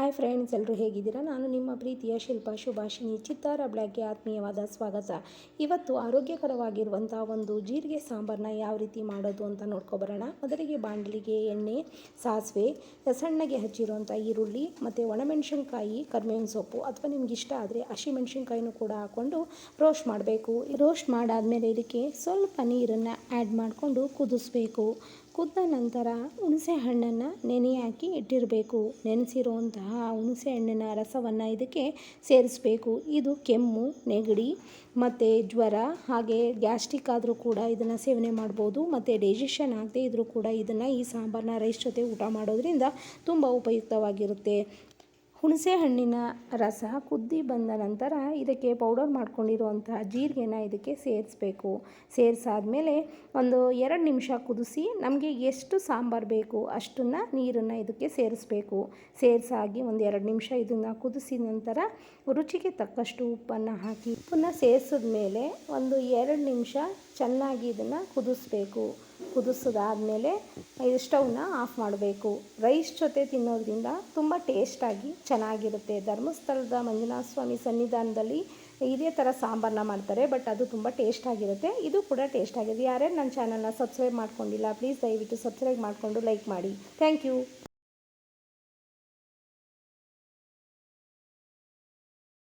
Hi friends ಎಲ್ಲರೂ ಹೇಗಿದ್ದೀರಾ? ನಾನು ನಿಮ್ಮ ಪ್ರೀತಿಯ ಶಿಲ್ಪ ಶುಭಾಷಿಣಿ ಚಿತ್ತಾರ ಬ್ಲ್ಯಾಕ್ಗೆ ಆತ್ಮೀಯವಾದ ಸ್ವಾಗತ. ಇವತ್ತು ಆರೋಗ್ಯಕರವಾಗಿರುವಂಥ ಒಂದು ಜೀರಿಗೆ ಸಾಂಬಾರನ್ನ ಯಾವ ರೀತಿ ಮಾಡೋದು ಅಂತ ನೋಡ್ಕೊಬರೋಣ. ಮೊದಲಿಗೆ ಬಾಣಲಿಗೆ ಎಣ್ಣೆ, ಸಾಸಿವೆ, ಸಣ್ಣಗೆ ಹಚ್ಚಿರುವಂಥ ಈರುಳ್ಳಿ, ಮತ್ತು ಒಣಮೆಣಸಿನ್ಕಾಯಿ ಕರ್ಮೇವಿನ ಸೊಪ್ಪು, ಅಥವಾ ನಿಮ್ಗೆ ಇಷ್ಟ ಆದರೆ ಹಸಿಮೆಣ್ಸಿನ್ಕಾಯಿನೂ ಕೂಡ ಹಾಕ್ಕೊಂಡು ರೋಸ್ಟ್ ಮಾಡಬೇಕು. ರೋಸ್ಟ್ ಮಾಡಾದಮೇಲೆ ಇದಕ್ಕೆ ಸ್ವಲ್ಪ ನೀರನ್ನು ಆ್ಯಡ್ ಮಾಡಿಕೊಂಡು ಕುದಿಸ್ಬೇಕು. ಕುದ್ದ ನಂತರ ಹುಣಸೆ ಹಣ್ಣನ್ನು ನೆನೆ ಹಾಕಿ ಇಟ್ಟಿರಬೇಕು. ನೆನೆಸಿರುವಂತಹ ಹುಣಸೆ ಹಣ್ಣಿನ ರಸವನ್ನು ಇದಕ್ಕೆ ಸೇರಿಸಬೇಕು. ಇದು ಕೆಮ್ಮು, ನೆಗಡಿ ಮತ್ತು ಜ್ವರ ಹಾಗೆ ಗ್ಯಾಸ್ಟ್ರಿಕ್ ಆದರೂ ಕೂಡ ಇದನ್ನು ಸೇವನೆ ಮಾಡ್ಬೋದು. ಮತ್ತು ಡೈಜೆಷನ್ ಆಗದೇ ಇದ್ದರೂ ಕೂಡ ಇದನ್ನು ಈ ಸಾಂಬಾರನ್ನ ರೈಸ್ ಜೊತೆ ಊಟ ಮಾಡೋದ್ರಿಂದ ತುಂಬ ಉಪಯುಕ್ತವಾಗಿರುತ್ತೆ. ಹುಣಸೆ ಹಣ್ಣಿನ ರಸ ಕುದ್ದಿ ಬಂದ ನಂತರ ಇದಕ್ಕೆ ಪೌಡರ್ ಮಾಡ್ಕೊಂಡಿರುವಂತಹ ಜೀರಿಗೆನ ಇದಕ್ಕೆ ಸೇರಿಸ್ಬೇಕು. ಸೇರಿಸಾದ್ಮೇಲೆ ಒಂದು ಎರಡು ನಿಮಿಷ ಕುದಿಸಿ ನಮಗೆ ಎಷ್ಟು ಸಾಂಬಾರು ಬೇಕು ಅಷ್ಟನ್ನು ನೀರನ್ನು ಇದಕ್ಕೆ ಸೇರಿಸ್ಬೇಕು. ಸೇರಿಸಾಗಿ ಒಂದು ಎರಡು ನಿಮಿಷ ಇದನ್ನು ಕುದಿಸಿದ ನಂತರ ರುಚಿಗೆ ತಕ್ಕಷ್ಟು ಉಪ್ಪನ್ನು ಹಾಕಿ. ಉಪ್ಪನ್ನು ಸೇರಿಸಿದ ಮೇಲೆ ಒಂದು ಎರಡು ನಿಮಿಷ ಚೆನ್ನಾಗಿ ಇದನ್ನು ಕುದಿಸ್ಬೇಕು. ಕುದಿಸೋದಾದಮೇಲೆ ಸ್ಟವ್ನ ಆಫ್ ಮಾಡಬೇಕು. ರೈಸ್ ಜೊತೆ ತಿನ್ನೋದ್ರಿಂದ ತುಂಬ ಟೇಸ್ಟಾಗಿ ಚೆನ್ನಾಗಿರುತ್ತೆ. ಧರ್ಮಸ್ಥಳದ ಮಂಜುನಾಥ ಸ್ವಾಮಿ ಸನ್ನಿಧಾನದಲ್ಲಿ ಇದೇ ಥರ ಸಾಂಬಾರನ್ನ ಮಾಡ್ತಾರೆ, ಬಟ್ ಅದು ತುಂಬ ಟೇಸ್ಟಾಗಿರುತ್ತೆ. ಇದು ಕೂಡ ಟೇಸ್ಟಾಗಿದೆ. ಯಾರ್ಯಾರು ನನ್ನ ಚಾನಲ್ನ ಸಬ್ಸ್ಕ್ರೈಬ್ ಮಾಡ್ಕೊಂಡಿಲ್ಲ, ಪ್ಲೀಸ್ ದಯವಿಟ್ಟು ಸಬ್ಸ್ಕ್ರೈಬ್ ಮಾಡಿಕೊಂಡು ಲೈಕ್ ಮಾಡಿ. Thank you.